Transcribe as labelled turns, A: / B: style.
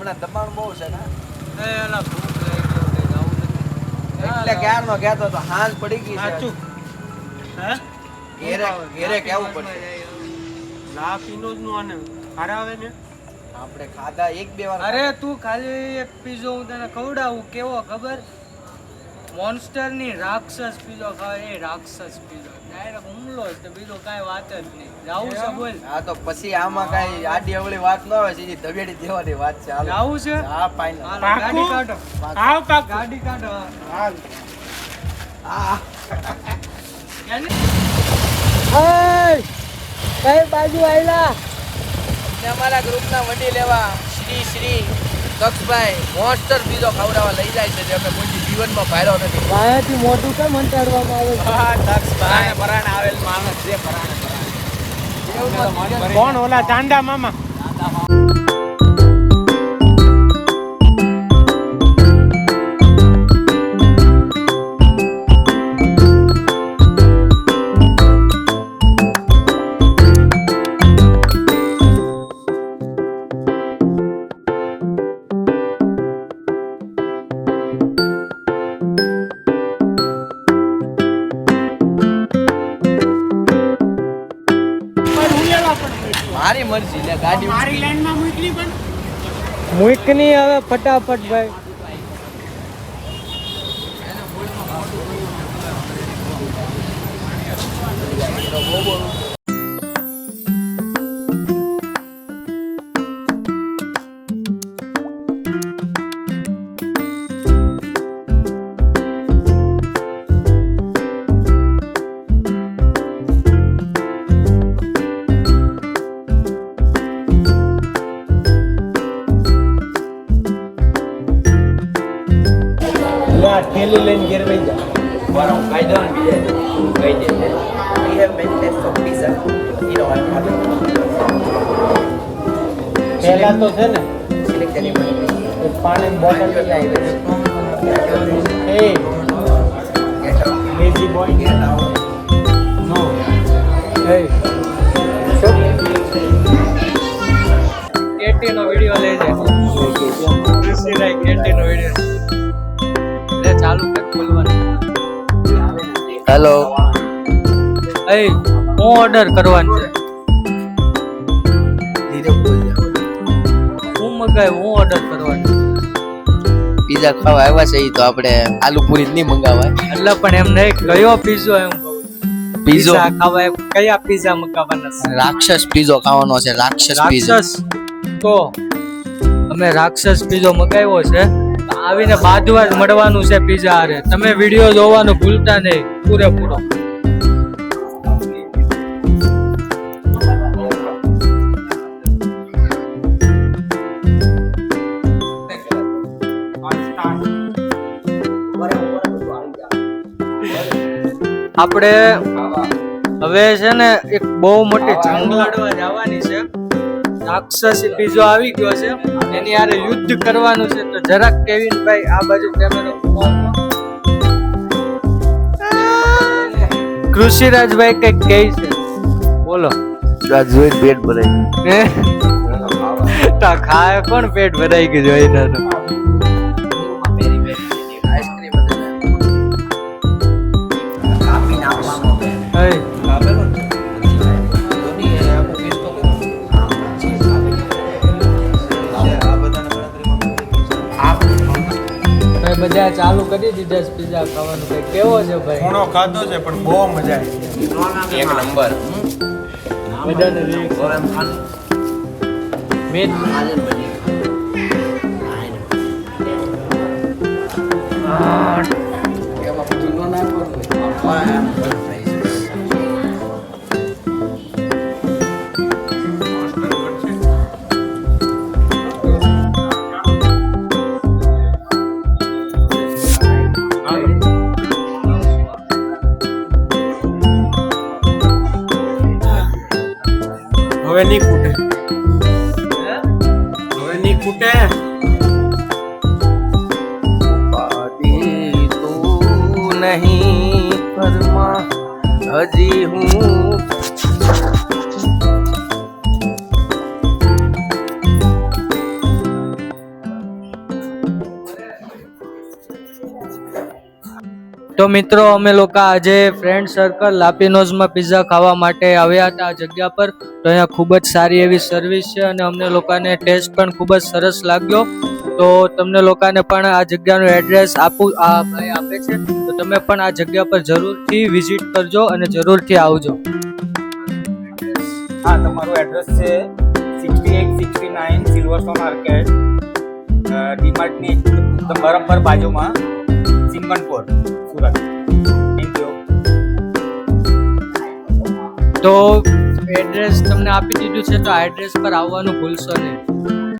A: હમણાં દબાણ બહુ છે ને? એટલે ક્યારનો કહેતો તો હાંજ પડી ગઈ
B: સાચું. હે?
A: ઘેરે ઘેરે કેવું પડે
B: લા પીનો જ નું આને હારે આવે ને?
A: આપણે ખાધા એક બે વાર
B: અરે તું ખાલી એક પીઝો હું તને ખવડાવું કેવો ખબર? મોન્સ્ટરની રાક્ષસ પીધો ખાવે એ રાક્ષસ પીધો ડાયરેક્ટ હુમલો જ તો બીજો કાંઈ વાત જ નહીં. જાવું છે બોલ.
A: હા તો પછી આમાં કાંઈ આડી અવળી વાત ન આવે સીધી ધબેડી દેવાની વાત છે હાલો.
B: જાવું છે?
A: હા ફાઇનલ
B: ગાડી કાઢો.
C: આવ કાક
B: ગાડી કાઢો હાલ?
C: કઈ બાજુ આવેલા
A: ને અમારા ગ્રુપના વડી લેવા શ્રી શ્રી દક્ષભાઈ મોન્સ્ટર બીજો ખવડાવવા લઈ જાય છે જે અમે દી જીવનમાં ફાયદો નથી.
C: માયાથી મોઢું કેમ અંટાડવામાં આવે છે?
A: હા દક્ષભાઈ પરાણે આવેલ માણસ છે પરાણે પરાણે.
C: કોણ ઓલા ચાંદા મામા.
A: મારી મરજી લે ગાડી
C: મારી લાઈનમાં મોકલી પણ. મૂકની હવે ફટાફટ ભાઈ. લા ઠેલી લઈને ઘેર વઈ જા
A: Bueno, I don't be there. Wait a minute. We have many types of pizza. You know, I'm having.
C: પહેલા તો છે ને
A: Select anyone.
C: એક પાણીની બોટલ લઈ
A: out.
C: એ. Lazy boy
A: Get out.
C: નો એ
B: કેટી નો વિડિયો લેજે કેટી નો વિડિયો
A: Hello.
B: એ હું ઓર્ડર કરવાનો છે.
A: ધીરે.
B: હું મગાય હું ઓર્ડર કરવાનો
A: પીઝા ખાવા આવ્યા છે એ તો આપણે આલુ પૂરી જ નહીં મંગાવાય.
B: એટલે પણ એમને કયો પીઝો એમ?
A: પીઝો
B: ખાવા કયા પીઝા મંગાવવાના છે?
A: રાક્ષસ પીઝો ખાવાનો છે રાક્ષસ પીઝો
B: રાક્ષસ? તો અમે રાક્ષસ પીઝો મંગાવ્યો છે. આવીને બાજવા જ મળવાનું છે પીઝા હારે. તમે વીડિયો જોવાનું ભૂલતા નહીં. પૂરેપૂરો. આપણે હવે છે ને એક બહુ મોટી જંગ જવાની છે. રાક્ષસી બીજો આવી ગયો છે. એની યારે યુદ્ધ કરવાનું છે. તો જરાક કેવિનભાઈ આ બાજુ કેમેરો કૃષિરાજભાઈ કંઈક કહે છે. બોલો.
A: રાજભાઈ પેટ ભરાઈ
B: ગયું. તા ખાય પણ પેટ ભરાઈ ગયું જોઈને બધા ચાલુ કરી દીધા છે પીઝા ખાવાનું. ભાઈ કેવો છે ભાઈ?
C: ઘણો ખાધો છે પણ બહુ મજા આવી
A: એક નંબર.
B: બધાને મેં
C: હવે નહીં ખૂટે. હવે નહીં ખૂટે.
A: નહીં હજી હું
B: તો મિત્રો, અમે લોકો આજે ફ્રેન્ડ સર્કલ લાપીનોઝમાં પિઝા ખાવા માટે આવ્યા હતા આ જગ્યા પર. તો અહીંયા ખૂબ જ સારી એવી સર્વિસ છે અને અમને લોકોને ટેસ્ટ પણ ખૂબ જ સરસ લાગ્યો. તો તમને લોકોને પણ આ જગ્યાનું એડ્રેસ આપું, આ ભાઈ આપે છે. તો તમે પણ આ જગ્યા પર જરૂરથી વિઝિટ કરજો અને જરૂરથી આવજો.
D: હા, તમારું એડ્રેસ છે સિક્સટી એટ સિક્સટી નાઇન સિલ્વરસો આર્કેડ ડીમાર્ટની બરાબર બાજુમાં સિંગણપોર
B: તો એડ્રેસ તમને આપી દીધું છે તો આ એડ્રેસ પર આવવાનું ભૂલશો નહીં.